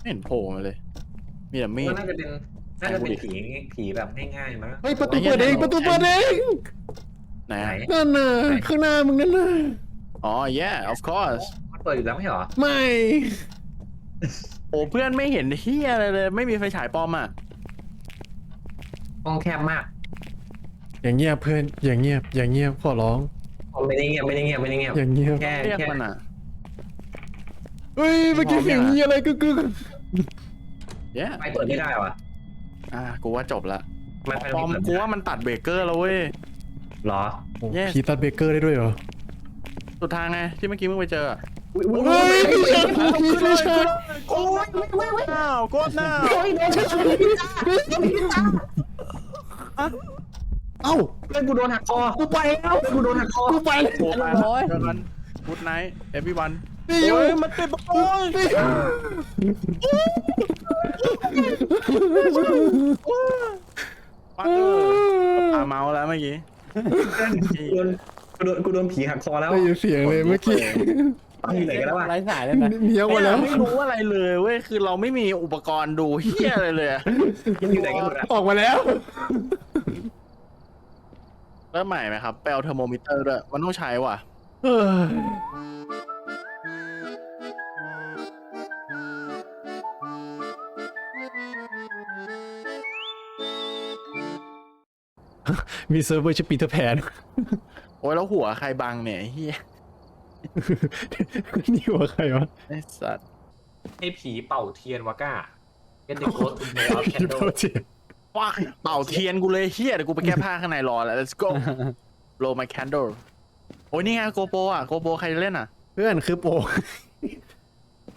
ไม่เห็นโผล่มาเลย มีแต่มีด ว่าน่าจะเป็นน่าจะเป็นผีผีแบบง่ายๆมั้ง เฮ้ยประตูเปิดเองประตูเปิดเองไหนไหนอะนั่นน่ะข้างหน้ามึงนั่นน่ะอ๋อ yeah of course มันเปิดอยู่แล้วไม่ใช่เหรอไม่โอ้เพื่อนไม่เห็นเฮียอะไรเลย ไม่มีไฟฉายปลอมอะ ห้องแคบมากอย่างเงียบเพื่อนอย่างเงียบอย่างเงียบขอร้องอ๋อไม่ได้เงียบไม่ได้เงียบไม่ได้เงียบอย่างเงียบแค่เรียกแค่มันอะ เฮ้ยเมื่อกี้เสียงมีอะไรกึกกึก yeah ไฟเปิดไม่ได้วะอะกูว่าจบละมันไฟปลอมเปิดกูไม่ได้ว่ามันตัดเบรกเกอร์แล้วเว้ยเหรอโอ้ Yes ผีตัดเบเกอร์ได้ด้วยเหรอสุดทางไงที่เมื่อกี้มึงไปเจออะอุ้ยอุ้ยเฮ้ยพี่ชายพี่ไม่ใช่โอ้ยไม่ไม่ไม่อ้าวกดหน้าโอ้ยโดนฉันเลยพี่จ้าพี่จ้าเอ้าเพื่อนกูโดนหักคอกูไปแล้วกูโดนหักคอกูไปโผล่มาเจอกันกูดไนท์เอฟวีวัน พี่อยู่โอ้ยมันติดประตูพี่ปักเกอร์ปาเมาส์แล้วเมื่อกี้กูโดนกูโดนกูโดนผีหักคอแล้วได้ยินเสียงเลยเมื่อกี้อยู่ไหนกันแล้ววะไร้สายเลยนะเมียวมาแล้วไม่รู้อะไรเลยเว้ยคือเราไม่มีอุปกรณ์ดูเฮียอะไรเลยอะมันอยู่ไหนกันหมดอะออกมาแล้วเริ่มใหม่ไหมครับไปเอาเทอร์โมมิเตอร์ด้วยมันต้องใช้ว่ะ มีเซิร์ฟเวอร์ชื่อปีเตอร์แพน โอ้ยแล้วหัวใครบังเนี่ยไอ้เฮียนี่หัวใครวะไอ้สัตว์ให้ผีเป่าเทียนวาก้า Get the ghost to blow out พี่ candle เป่าเทียนว้าเป่าเทียนกูเลยเฮียเดี๋ยวกูไปแก้ผ้าข้างในรอแล้ว let's go blow my candle โอ้ยนี่ไงโกโปอะโกโปใครเล่นอะ เพื่อนคือโป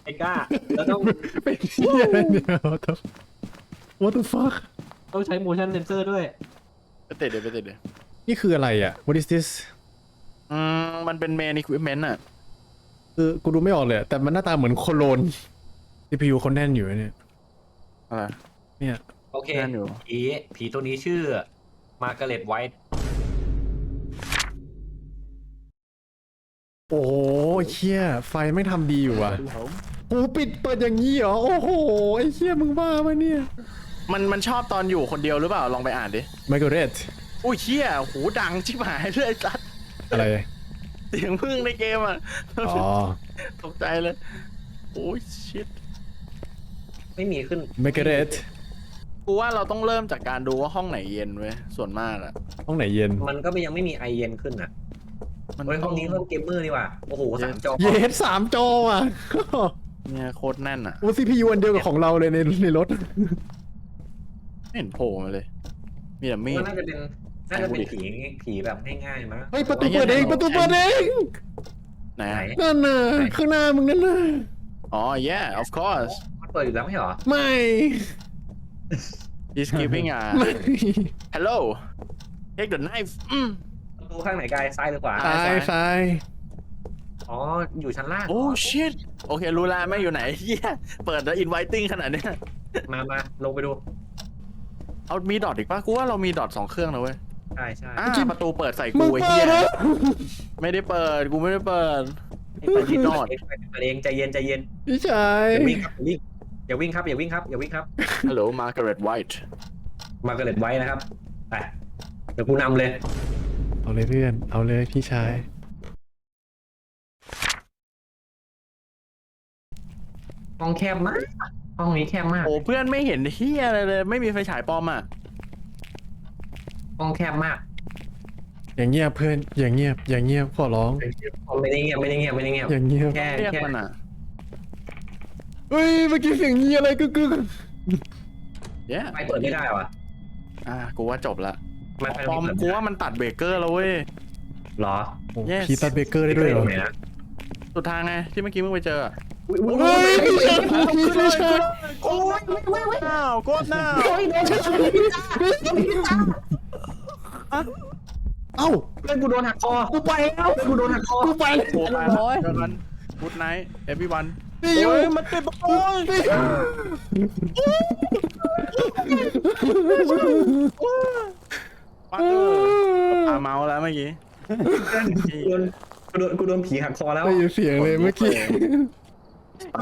ไอ้ก้า แล้วต้องเป็นเหี้ยอะไรเนี่ย What the What the fuck ต้องใช้ motion sensor ด้วย ไปติดเดี๋ยวไปติดเดี๋ยวนี่คืออะไรอะ What is this อืมมันเป็น main equipment อะ คือกูดูไม่ออกเลยอะแต่มันหน้าตาเหมือนโคโลน CPU คนแน่นอยู่เนี่ย อะไร เนี่ย โอเค นั่นอยู่ ผีผีตัวนี้ชื่อ มาร์กาเร็ตไวท์โอ้โหเชี่ยไฟไม่งทำดีอยู่ว่ะกูปิดเปิดอย่างนี้เหรอ โอ้โห ไอ้เชี่ยมึงบ้าปะเนี่ย มันมันชอบตอนอยู่คนเดียวหรือเปล่าลองไปอ่านดิไมเคิลเรดอุ้ยเชี่ยหูดังชิบหายเลยไอ้สัตว์อะไร เสียงพึ่งในเกมอะอ๋อตกใจเลยโอ้ยชิตไม่มีขึ้นไมเคิลเรดกูว่าเราต้องเริ่มจากการดูว่าห้องไหนเย็นเว้ยส่วนมากอะห้องไหนเย็น มันก็ยังไม่มีไอเย็นขึ้นอะมันเฮ้ยห้องนี้ห้องเกมเมอร์นี่ว่ะโอ้โหสามจอเยสสามจอว่ะเนี่ยโคตรแน่นอะโอ้ CPU อันเดียวกับของเราเลยในในรถ ไม่เห็นโผล่มาเลย มีแต่มีด ว่าน่าจะเป็นน่าจะเป็นผีผีแบบง่ายๆมั้งเฮ้ยประตูเปิดเองประตูเปิดเองไหนไหนอะนั่นน่ะข้างหน้ามึงนั่นน่ะอ๋อ yeah of course มันเปิดอยู่แล้วไม่ใช่เหรอไม่ he's giving a ไม่ hello take the knife อืม ประตูข้างไหนกายซ้ายหรือขวาซ้ซ้ายซ้ายอ๋อ อยู่ชั้นล่าง โอ้ shit โอเครู้แล้วไม่อยู่ไหนเฮียเปิดแล้ว inviting ขนาดเนี้ยมามาลงไปดู เอามีดอทอีกปะกูว่าเรามีดอทสองเครื่องนะเว้ยใช่ใช่อ่าประตูเปิดใส่มึกูงไอ้เปิเฮีดยนะไม่ได้เปิดกูไม่ได้เปิดเปิดมีดอทเปิดเองใจเย็นใจเย็นพี่ชายอย่าวิ่งครับอย่าวิ่งอย่าวิ่งครับอย่าวิ่งครับอย่าวิ่งครับ Hello Margaret White มาเกล็ดไว้นะครับไปเดี๋ยวกูนำเลยเอาเลยเพื่อน เอาเลยพี่ชาย ห้องแคบมาก ห้องนี้แคบมากโอ้เพื่อนไม่เห็นเฮียอะไรเลย ไม่มีไฟฉายปลอมอะห้องแคบมากอย่างเงียบเพื่อนอย่างเงียบอย่างเงียบขอร้องไม่ได้เงียบไม่ได้เงียบไม่ได้เงียบอย่างเงียบแค่เรียกแค่มันอะเฮ้ยเมื่อกี้เสียงมีอะไรกึกกึก yeah ไฟเปิดไม่ได้วะอะกูว่าจบละมันไฟปลอมเปิดกูว่ามันตัดเบรกเกอร์แล้วเว้ยเหรอโอ้ Yes ผีตัดเบเกอร์ได้ด้วยเหรอไหนนะสุดทางไงที่เมื่อกี้มึงไปเจออะ เฮ้ยพี่ชายพี่ไม่ใช่โอ้ยไม่ไม่ไม่อ้าวกดหน้าโอ้ยโดนฉันเลยพี่จ้าพี่จ้าเอ้าเพื่อนกูโดนหักคอกูไปแล้วกูโดนหักคอกูไปโผล่มาโอ้ยเจอกันกูดไนท์เอฟวีวันพี่อยู่มันติดประตูพี่ปักเกอาเมาแล้วเมื่อกี้กูโดนกูโดนผีหักคอแล้วได้ยินเสียงเลยเมื่อกี้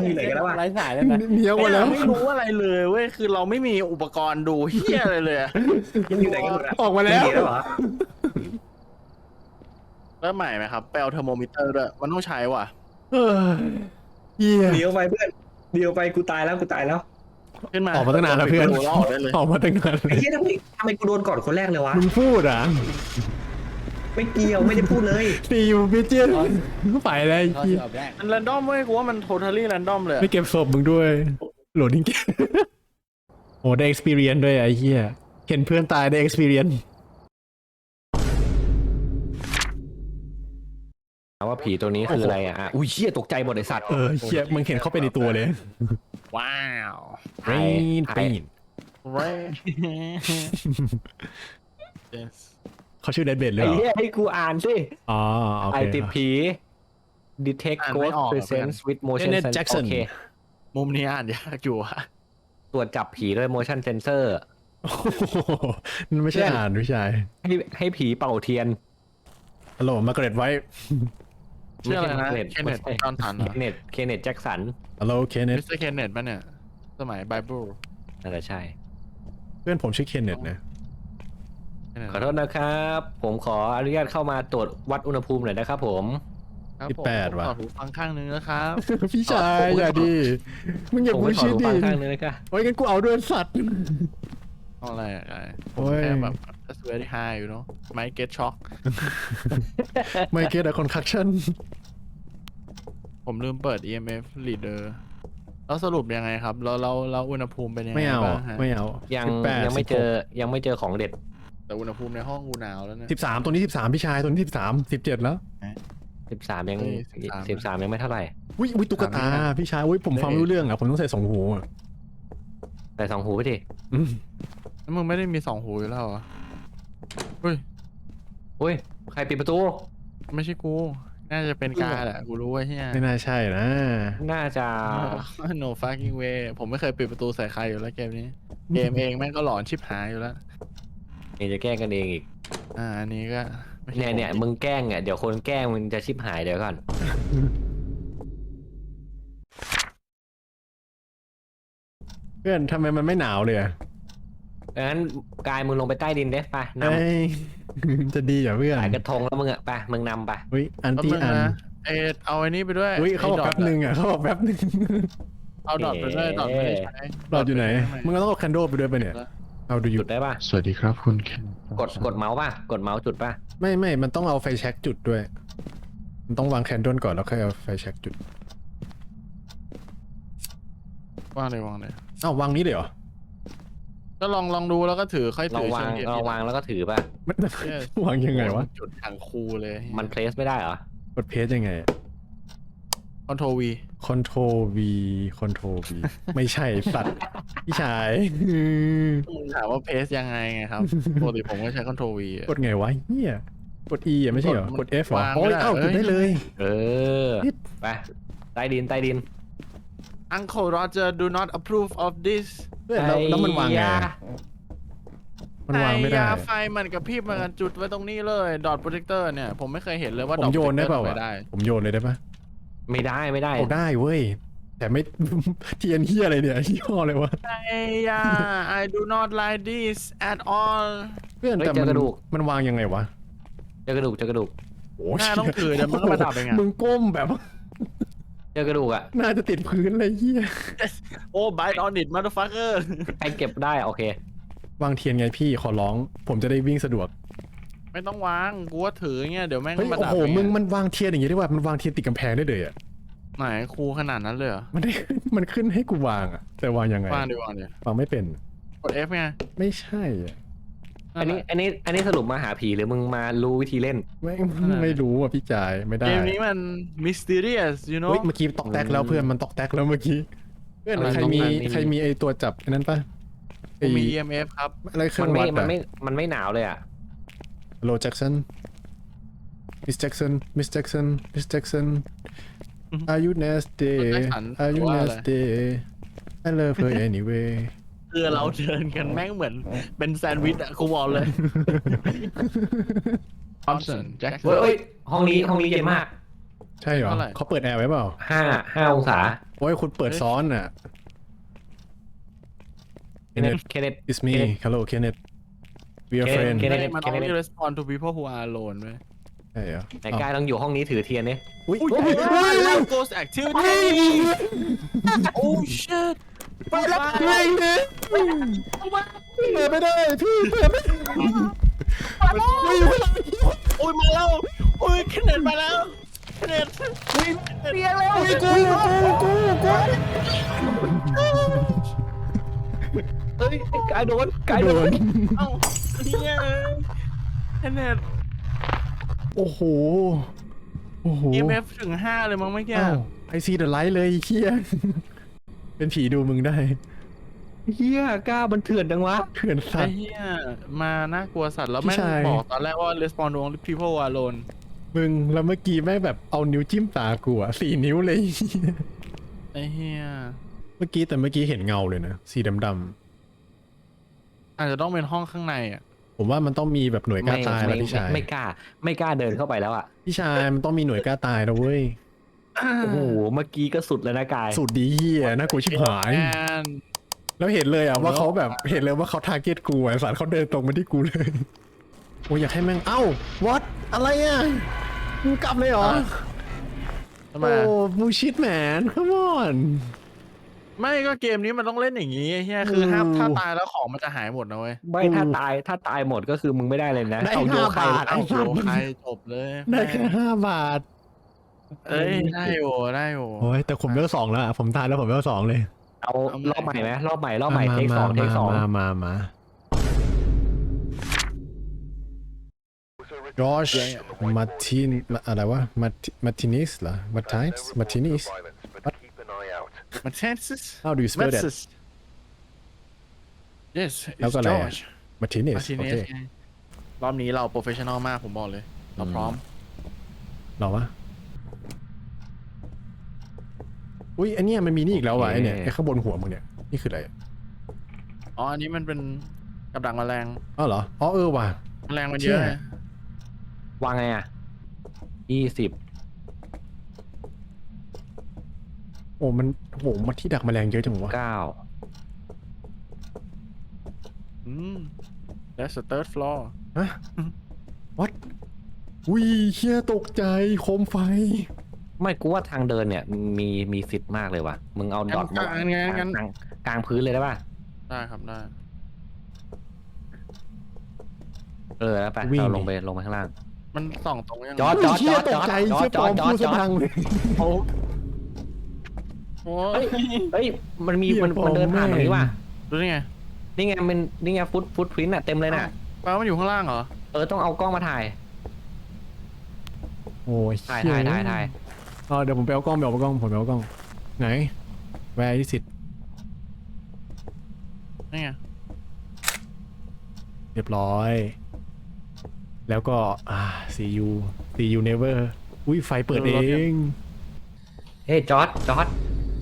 อยู่ไหนกันแล้ววะไร้สายแล้วนะเนี้ยวมาแล้ว ไม่รู้อะไรเลยเว้ยคือเราไม่มีอุปกรณ์ดูเฮียอะไรเลยอะยังอยู่ไหนกันหมดอะออกมาแล้ว หนีแล้วเหรอเริ่มใหม่ไหมครับไปเอาเทอร์โมมิเตอร์ด้วยมันต้องใช้ว่ะเออเหี้ย เดียวไปเพื่อนเดียวไปกูตายแล้วกูตายแล้วขึ้นมาออกมาตั้งนานแล้วเพื่อน ปิดประตูแล้วออกได้เลยออกมาตั้งนานเลไอ้ยเหี้ยทำไมทำไมกูโดนก่อนคนแรกเลยวะมึงพูดอะ ไม่เกี่ยวไม่ได้พูดเลย ตีอยู่พี่เจี๊ยบไปแล้วไอ้เขาเหี้ยจะเอาแรกมันแรนดอมเว้ยกูว่ามันโท t a ลี่แรนดอมเลยอะไม่เก็บศพมึงด้วย โหลดดิ้งเกมโอ้ได้ experience ด้วยไอ้เหี้ยเห็นเพื่อนตายได้ experience ว่าผีตัวนี้คืออะไรอะอะอุ้ยเชี่ยตกใจหมดไอสัตว์เออเหี้ยมึงเห็นเข้าไปในตัวเลยว้าว rain หาย pain เว้ย Yes เขาชื่อ dead bed เลยไอ้เหรอ เหี้ยให้กูอ่านสิอ๋อโอไอเค ติดผี detect อ่านไม่ ghost ออกอะ presence with motion Janet sensor Jackson โอเคมุมนี้อ่านยากอยู่อะตรวจจับผีด้วย motion sensor โอ้โหนั่นไม่ใช่อ่านพี่ชายให้ให้ผีเป่าเทียน ฮัลโหลมาเกรดไว้ชื่ออะไรนะไม่เคนใช่เนตไม่ใช่ จอห์นสันเคนเนตเคนเนตแจ็คสันฮัลโหลเคนเนมิตสเตอร์เคนเนตป่ะเนี่ย สมัยไบเบิลนั่นแหละใช่ เพื่อนผมชื่อเคนเนตนะ ขอโทษนะครับ ผมขออนุญาตเข้ามาตรวจวัดอุณหภูมิหน่อยนะครับผมครับสิบผมแปดว่ะต่อหูฟังข้างนึงนะครับ พี่ชายอย่าดีมึงอย่าผมพูไปดขอชื่อหูดิฟังข้างนึงนะครับโอ้ยงั้นกูเอาด้วยสัตว์ เอาอะไรอะไอ้โอ้ย แค่แบบ that's very high you know might get shock ไม่เก็ตอะคอนคัคชั่นผมลืมเปิด EMF reader แล้วสรุปยังไงครับ แล้วเราเราอุณหภูมิเป็นยังไงไม่เอาบ้างฮะไม่เอายัง18ยังไม่เจอยังไม่เจอของเด็ด แต่อุณหภูมิในห้องกูหนาวแล้วเนี่ยสิบสามตัวนี้สิบสามพี่ชายตัวนี้สิบสามสิบเจ็ดแล้ว13ยังเอ้ย13 13ยังไม่เท่าไหร่อุ้ยอุ้ยตุ๊กตาพี่ชายอุ้ยผมฟังไม่รู้เรื่องอะผมต้องใส่สองหูอะใส่สองหูไปดิอืมแล้วมึงไม่ได้มีสองหูอยู่แล้วเหรอเฮ้ยอุ้ย ใครปิดประตู ไม่ใช่กู น่าจะเป็นกาแหละ กูรู้ว่าเฮีย ไม่น่าใช่นะน่าจะ no fucking way ผมไม่เคยปิดประตูใส่ใครอยู่แล้วเกมนี้ เกมเองแม่งก็หลอนชิบหายอยู่แล้ว เองจะแกล้งกันเองอีกอ่าอันนี้ก็ไม่ใช่เนี่ยเนี่ยผมมึงแกล้งอะเดี๋ยวคนแกล้งมึงจะชิบหายเดี๋ยวก่อนเพื่อนทำไมมันไม่หนาวเลยอะงั้นกายมึงลงไปใต้ดินเด้ไปนเอ้ย จะดีเหรอเพื่อนำขายกระทงแล้วมึงอะไปมึงนำไปอุ้ยอันแป๊บตี้นึงอันนะเอ็ดเอาไอ้นี่ไปด้วยอุ้ยเขาบอกไดแป๊บนึงอะเขาบอกแป๊บนึงเอาดอทไปด้วยดอทไม่ได้ใช้ หลอดอยู่ไหนมึงก็ต้องเอาแคนโดไปด้วยไปะเนี่ย เอาดูอจุยู่ดได้ป่ะ สวัสดีครับคุณแคนกดกดเมาส์ป่ะ กดเมาส์จุดป่ะ ไม่ไม่มันต้องเอาไฟแช็กจุดด้วย มันต้องวางแคนโดลก่อนแล้วค่อยเอาไฟแช็กจุดวางเลยวางเลยอ้าววางนี้เลยเหรอก็ลองลองดูแล้วก็ถือค่อยเราถือวางเชื่อมเกมเราทีหลัวางแล้วก็ถือป่ะ มันเหี้ยวางยังไงวะ จุดทางคูเลยมันเพลสไม่ได้เหรอกดเพจยังไงค อนโทรวีคอนโทรวีคอนโทรวีไม่ใช่สัตว์พี่ชายอืมถามว่าเพสยังไงไงครับปกติผมก็ใช้คอนโทรวีกดไงวะเฮียกด E อะไม่ใช่เหรอกดกด F เหรอวางไม่โอ้ยได้เอ้ากเอ้ดยได้เลย เออนิดไปใต้ดินใต้ดิน Uncle Roger do not approve of this เพื่อนแล้วแล้วมันวางไงอะมันวางไม่ได้ยาไฟมันกับพี่มันจุดไว้ตรงนี้เลย ดอทโปรเทคเตอร์เนี่ย ผมไม่เคยเห็นเลยว่าผดอมทโยนได้เปล่าไม่อะได้ผมโยนเลยได้ปะ ไม่ได้ไม่ได้เอาได้เว้ย แต่ไม่ เทียนเฮียอะไรเนี่ยยี่ห้อเลยวะ ไอ้ยา I do not like this at all เพื่อนเฮ้ยแต่เจมัอนกระดูก มันวางยังไงวะเจอกระดูกเจอกระดูกโอ้หน้าต้องถือเดี๋ยวมันก็มาดับเองอะ มึงก้มแบบเจอกระดูกอะน่าจะติดพื้นเลยเฮียโอ้ bite on it motherfucker ใครเก็บได้โอเควางเทียนไงพี่ขอร้อง ผมจะได้วิ่งสะดวก ไม่ต้องวางกูว่าถือเงี้ยเดี๋ยวแม่งเฮ้ยก็มาโอ้ดับโหเองมึงอะมันวางเทียนอย่างงี้ได้ว่ามันวางเทียนติดกำแพงได้เลยอะไหนครูขนาดนั้นเลยเหรอมันได้ มันขึ้นให้กูวางอะแต่วางยังไงวางดิวางดิวางไม่เป็น กด F ไงไม่ใช่อะอันนี้อันนี้อันนี้สรุปมาหาผีหรือมึงมารู้วิธีเล่น ไม่ไม่รู้อะพี่จ่ายไม่ได้เกมนี้มัน mysterious you know เฮ้ยเมื่อกี้ตอกแตกแล้วเพื่อนมันตอกแตกแล้วเมื่อกี้เพื่อนอะไรใครมีตอกแตกใครมีไอตัวจับไอ้นั้นปะไอกูมี EMF ครับอะไรเครื่มัอนงไม่วัดมันอะไม่มันไม่หนาวเลยอะ โลแจ็คสันมิสแจ็คสันมิสแจ็คสันมิสแจ็คสัน Are you nasty Jackson Are you ว่าอะไร nasty I love her anyway คือเราเดินกันแม่งเหมือนเป็นแซนด์วิชอะกูบอกเลย Thompson เฮ้ย Jackson เฮ้ยห้องนี้ห้องนี้เย็นมากใช่เหรอเท่าไหร่ เขาเปิดแอร์ไว้เปล่า ห้าห้าองศาโอ้ยคุณเปิดซ้อนอะ เคนเนต Kenneth เคนเนต it's me hello Kenneth we are Kenneth friends Kenneth มัน only respond to people who are alone เว้ยใช่เหรอไหนกายต้องอยู่ห้องนี้ถือเทียนเนี่ยอุ้ยอุ้ยอุ้ยแล้ว ghost activity oh shit เปิดไม่ได้เปิดไม่ได้พี่เปิดไม่ได้ไม่อยู่ข้างหลังโอ้ยมาแล้วโอ้ยคะแนนมาแล้วคะแนนอุ้ยเรียแล้วกูกูกูกู เฮ้ยกายโดนกายโดโดนนเอ้าเฮียคะแนนโอ้โห โอ้โห EMF ถึงห้าเลยมั้งเมื่อกี้อ้าวไอซีเดอะไลท์เลยไอ้เฮียเป็นผีดูมึงได้เฮียกล้ามันเถื่อนจังวะ เถื่อนสัไอ้ตว์เฮียมาน่ากลัวสัตว์แล้วแม่งพี่ชาย บอกตอนแรกว่า respond to only people who are alone มึงแล้วเมื่อกี้แม่งแบบเอานิ้วจิ้มตากูอะสี่นิ้วเลยไอ้เฮียเมื่อกี้แต่เมื่อกี้เห็นเงาเลยนะ สีดำ อาจจะต้องเป็นห้องข้างในอะๆผมว่ามันต้องมีแบบหน่วยกล้าตายแล้วพี่ชายไม่กล้า ไม่กล้าเดินเข้าไปแล้วอะพี่ชายมันต้องมีหน่วยกล้าตายนะเว้ยโอ้โหเมื่อกี้ก็สุดแล้วนะกายสุดดีเฮียน่ากลัวชิบหายแอนแล้วเห็นเลยอะโอ้โหว่าเขาแบบเห็นเลยว่าเขาทาร์เก็ตกูไอ้สารเขาเดินตรงมาที่กูเลยโอ้ยอยากให้แม่งเอ้า what อะไรอะมึงกลับเลยเหรอ ทำไมโอ้อะบูชิตแมน come on ไม่ก็เกมนี้มันต้องเล่นอย่างนี้ไอ้เฮียคือห้ามอืมถ้าตายแล้วของมันจะหายหมดนะเว้ยไม่ถ้าตายถ้าตายหมดก็คือมึงไม่ได้เลยนะได้เอาโยห้าใครบาทเอาไอ้โยสัตว์ใครจบเลยได้แค่ห้าบาท เอ้ยได้โอได้โอ โอ้ยแต่ผมเวลสองแล้วอะผมทายแล้วผมเวลสองเลยเอาเอาใหม่รอบใหม่ไหมรอบใหม่รอบใหม่าเทคสองมาเทคสองมามามาจอชมาตินอะไรวะมามาตินิสเหรอมาตินส์มาตินิสมั นเทนซิส how do you spell that yes แล้ว it's ก็อะไรอะ George มาตินิส Martinez โอเคไงรอบนี้เราโปรเฟชชั่นอลมากผมบอกเลย เราพร้อมหรอวะอุ้ยอันเนี้ยมันมีนี่อีกแล้วว่ะไอเนี่ยไอข้างบนหัวมึงเนี่ยนี่คืออะไรอ๋อ อันนี้มันเป็นกับดักแมลงอ๋อเหรออ๋อเออว่ะ แมลงมันเยอะเชี่ย ไงวางไงอะยี่สิบ โอ้มันโหมันที่ดักแมลงเยอะจังวะเก้าอืม that's the third floor ฮะ what อุ้ยเชี่ยตกใจโคมไฟ ไม่กูว่าทางเดินเนี่ยมีมีสิทธิ์มากเลยว่ะ มึงเอาดอทมาวางงั้นงั้นงั้นกลางกลางพื้นเลยได้ป่ะ ได้ครับได้ เออแล้วไปวิ่ง เราดิลงไปลงไปข้างล่าง มันส่องตรงยังไงจอร์จเชี่ยตกใจจอร์จเชี่ยปลอมจอร์จพูดสะจอร์จพังเลยโอ้ โอ้เฮ้ยเฮ้ยมันมีเหี้ยมันมันเดินผ่านตรงนี้ว่ะรู้ได้ไงนี่ไงมันนี่ไงฟุตฟุตพิ้นอะเต็มเลยน่ะแปลว่ามันอยู่ข้างล่างเหรอ เออต้องเอากล้องมาถ่าย โอ้ยถ่ายเชี่ถ่ายถ่ายถ่ายอ๋อเดี๋ยวผมไปเอากล้องไปเอากล้องผมไปเอากล้อง ไหน where is it นี่ไงเรียบร้อย แล้วก็อ่า see you see you never อุ้ยไฟเปิดเอง เฮ้ยจอร์จจอร์จ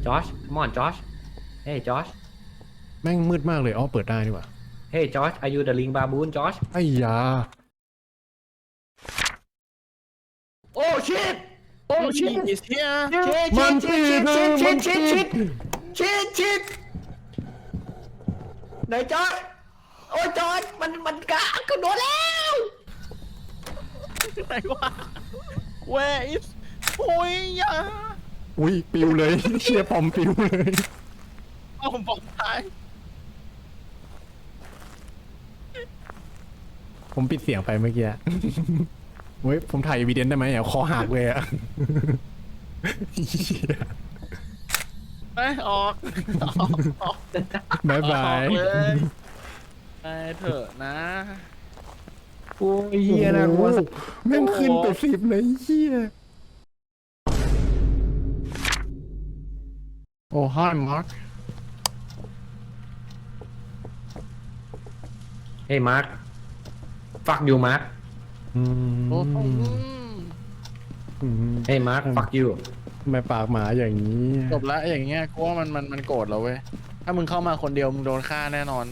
จอร์จมอนจอร์จเฮ้ยจอร์จแม่งมืดมากเลยอ๋อเปิดได้นี่หว่าเฮ้ยจอร์จอายุเดอะลิงบาบูนจอร์จไอ้ยา โอ้ชิตโอ้ชิต is here มันปิดนะมันปิดชิตชิตไหนจอร์จโอ้จอร์จมันมันกะกระโดดแล้วไหนวะ where is โอ้ยอย่า อุ้ยปิวเลยเชียร์ปอมปิวเลยเอาผมบอกตายผมปิดเสียงไปเมื่อกี้เฮ้ยผมถ่ายวีเดนได้ไหมอะคอหักเลยอะ เหี้ยไปออกออกออกบายบาย ออกเลยไปเถอะนะโอ้ยเฮียนะกูว่าโอ้โหแม่งขึ้นไปสิบเลยเฮีย โอ้ hi Mark เฮ้ยมาร์คฟักยูมาร์คอืมโอ้อืมอืมเฮ้ยมาร์คฟักยูทำไมปากหมาอย่างนี้จบแล้วอย่างเงี้ยกูว่ามันมันมันโกรธเราเว้ย ถ้ามึงเข้ามาคนเดียวมึงโดนฆ่าแน่นอน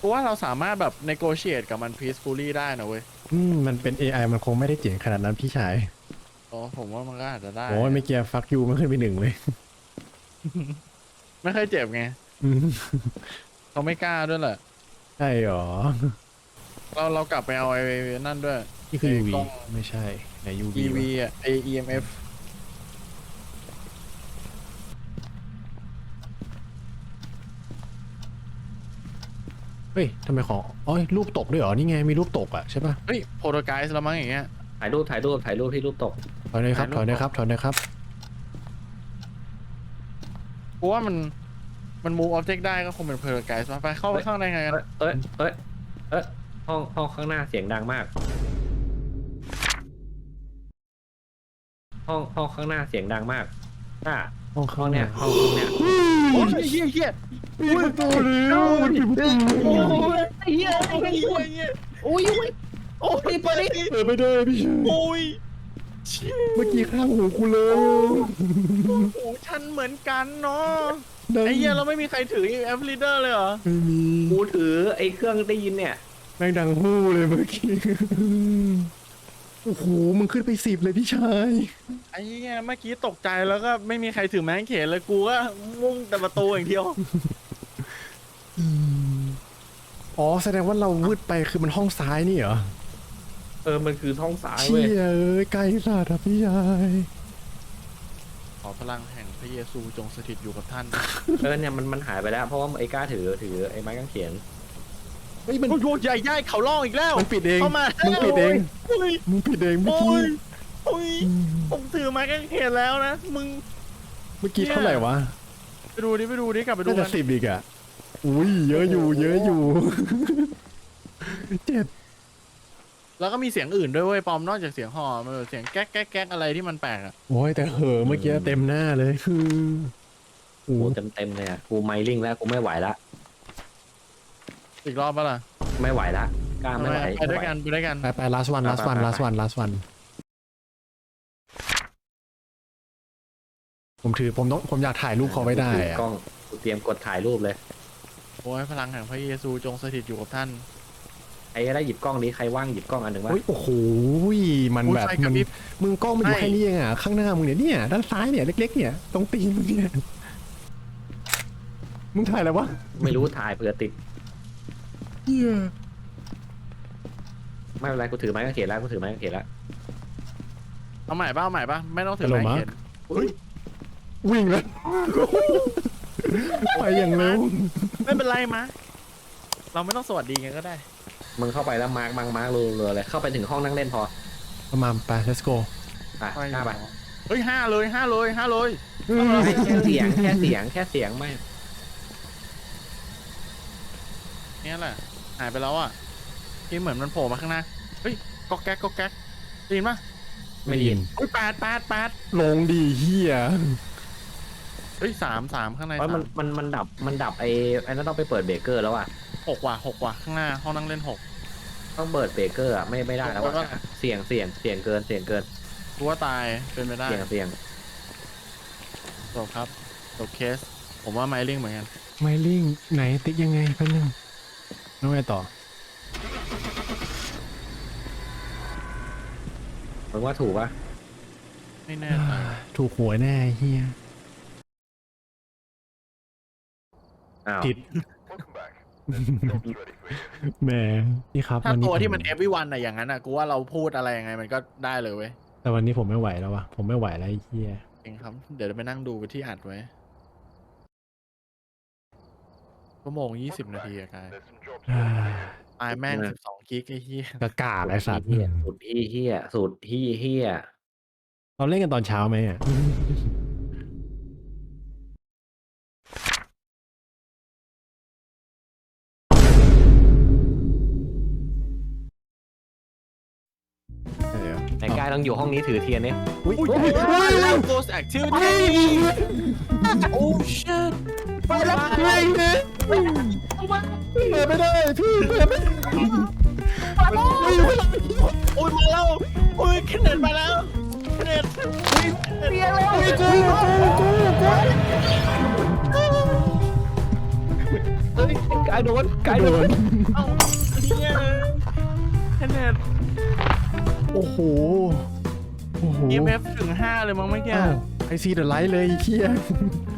กูว่าเราสามารถแบบ negotiate กับมัน peacefully ได้นะเว้ยอืมมันเป็น AI มันคงไม่ได้เจ๋งขนาดนั้นพี่ชายโอ้ผมว่ามันก็อาจจะได้โอ้ยไม่เกียร์ฟักยูมันขึ้นไปหนึ่งเลย ไม่เคยเจ็บไงอืมเขาไม่กล้าด้วยแหละ ใช่หรอ เราเรากลับไปเอาไอ้นั่นด้วย นี่คือ ไอ้ UV กล้อง ไม่ใช่ ไหน UV EV วะอะไอ EMF เฮ้ยทำไมของอ๋อรูปตกด้วยเหรอ นี่ไงมีรูปตกอะใช่ป่ะ เฮ้ยโปรโตไกส์แล้วมั้งอย่างเงี้ย ถ่ายรูปถ่ายรูปถ่ายรูปที่รูปตกถอยหน่อยครับ ถถ่าอยยรูป หน่อยครับ ถอยหน่อยครับ กูว่ามันมัน move object ได้ก็คงเป็นโปรโตไกส์มาไปเข้าเฮ้ยข้างในไงกันเอ้ยเอ้ยเอ้ยเอ้ยห้องห้องข้างหน้าเสียงดังมาก ห้องห้องข้างหน้าเสียงดังมากอะห้องห้ข้าองงเนี้เนี่ยยห้องห้องเนี้ยโอ้ยเฮียเฮียปิดประตูแล้วมันปิดประตูโอ้ยเฮียโอ้ยเฮียโอ้ยโอ้ยเปิดดิเปิดไม่ได้พี่ชายโอ้ย เมื่อกี้ข้างหูกูเลยโอ้โหฉันเหมือนกันเนาะดังไอ้เหี้ยเราไม่มีใครถือแอปลีเดอร์เลยเหรอไม่มีกูถือไอ้เครื่องได้ยินเนี่ยแม่งดังฮู้เลยเมื่อกี้โอ้โหมึงขึ้นไปสิบเลยพี่ชายไอ้เหี้ยเมื่อกี้ตกใจแล้วก็ไม่มีใครถือไม้กางเขนเลยกูก็มุ่งแต่ประตูอย่างเดียวอ๋อแสดงว่าเราวืดไปคือมันห้องซ้ายนี่เหรอ เออ มันคือท้องซ้ายเชี่เว้ยยเอ้ยไกลสัตว์อะพี่ชายขอพลังแห่งพระเยซูจงสถิตอยู่กับท่าน เออเนี่ยมันมันหายไปแล้ว เพราะว่าไอ้ก้าถือถือไอ้ไม้กางเขนเฮ้ยมันโอ้ยใหญ่ใหญ่เขาล่องอีกแล้ว มันปิดเองเข้ามามึงปิดเองโอ้ยมึงผิดเองเมื่อโอ้กี้ยโอ้ยผมถือไม้กางเขนแล้วนะ มึง เมื่อกี้เท่าไหร่วะ ไปดูดิไปดูดิกลับไปดูน่าจะกันสิบอีกอะอุ้ยเยอะอยู่ เยอะอยู่เจ็ด แล้วก็มีเสียงอื่นด้วยเว้ยปอมนอกจากเสียงหอมันแบบเสียงแก๊กแก๊กแก๊กอะไรที่มันแปลกอะโอ้ยแต่เหอะเมื่อกี้เต็มหน้าเลยคือโอ้กูโหเต็มเต็มๆเลยอะกูไมลิงแล้วกูไม่ไหวละอีกรอบปะล่ะไม่ไหวละกล้าไม่ไหวไปด้วยกันไปด้วยกันไปไป last one last one last one last one ผมถือผมต้องผมอยากถ่ายรูปเขาไว้ได้กูถือะอกล้องกูเตรียมกดถ่ายรูปเลย โอ้ยพลังแห่งพระเยซูจงสถิตอยู่กับท่าน ใครได้หยิบกล้องนี้ใครว่างหยิบกล้องอันหนึ่งวะ เฮ้ยโอ้โหมันอุ๊ยแบบไฟกมัระนพริบมึงกล้องมันอยู่ใช่ แค่นี้เองอะข้างหน้ามึงเนี่ยเนี่ยด้านซ้ายเนี่ยเล็ก ๆ เนี่ยตรงตีนมึงเนี่ยมึงถ่ายอะไรวะไม่รู้ถ่ายเผื่อติดเฮียไม่เป็นไรกูถือไม้กางเขนแล้วกูถือไม้กางเขนแล้วเอาใหม่ป่ะเอาใหม่ป่ะไม่ต้องถือไม้กางเขนวิ่งเลยไปอย่างเร็วไม่เป็นไรมะเราไม่ต้องสวัสดีกันก็ได้ มึงเข้าไปแล้วมาร์กมาร์กมาร์กรัวๆเลยเข้าไปถึงห้องนั่งเล่นพอประมาณไป let's go ไปหน้าไปเฮ้ยห้าเลยห้าเลยห้าเลยแค่เสียงแค่เสียงแค่เสียงไม่เนี่ยแหละหายไปแล้วอะที่เหมือนมันโผล่มาข้างหน้าเฮ้ยก๊อกแก๊กก๊อกแก๊กได้ยินปะไม่ได้ยินเฮ้ยแปดแปดแปดลงดีเฮียเฮ้ยสามสามข้างในเพราะสามันมมันมันดับมันดับไอ้ไอ้นั่นต้องไปเปิดเบรกเกอร์แล้วอะ หกว่ะหกว่ะข้างหน้าห้องนั่งเล่นหก ต้องเปิดเบรกเกอร์อะไม่ไม่ได้แล้วแล้วก็อะเสียงเสียงเสียงเกินเสียงเกินกูว่าตายเป็นไปได้เสียงเสียงจบครับจบเคส ผมว่าไมลิงเหมือนกันไมลิงไหนติ๊กยังไงแป๊บนึงแล้วไงต่อมึงว่าถูกปะไม่แน่ใจถูกหวยแน่เฮียอ้าวผิด แหมนี่ครับถ้าวันนี้ตัวที่มันผเอฟวีวันอะอย่างนั้นอะกูว่าเราพูดอะไรยังไงมันก็ได้เลยเว้ยแต่วันนี้ผมไม่ไหวแล้ววะผมไม่ไหวแล้วไอ้เฮียเองครับ เดี๋ยวไปนั่งดูที่อัดไว้ชั่วโมงยี่สิบนาทีอะกายอ่าตายแม่งสิบสองกิกไอ้เหี้ยกะกากไอ้สัตว์เฮียสุดที่เฮียสุดที่เฮียเราเล่นกันตอนเช้าไหมอะ ยต้องอยู่ห้องนี้ถือเทียนเนี่ยอุ้ยอุ้ยอุ้ยเฮ้ยอุ้ย Ghost Activity โอ้ shit ไปแล้วไปเลยเปิดไม่ได้พี่เปิดไม่ได้อุ้ยโอ้ยมาแล้วโอ้ยคะแนนมาแล้วคะแนนอุ้ยเรียนแล้วอุ้ยกูกูกูกูเฮ้ยกายโดนกายโดโดนนเอ้าเนี่ยคะแนน โอ้โห โอ้โห EMF ถึงห้าเลยมั้งเมื่อกี้อ้าวไอซีเดอะไลท์เลยไอ้เฮียเ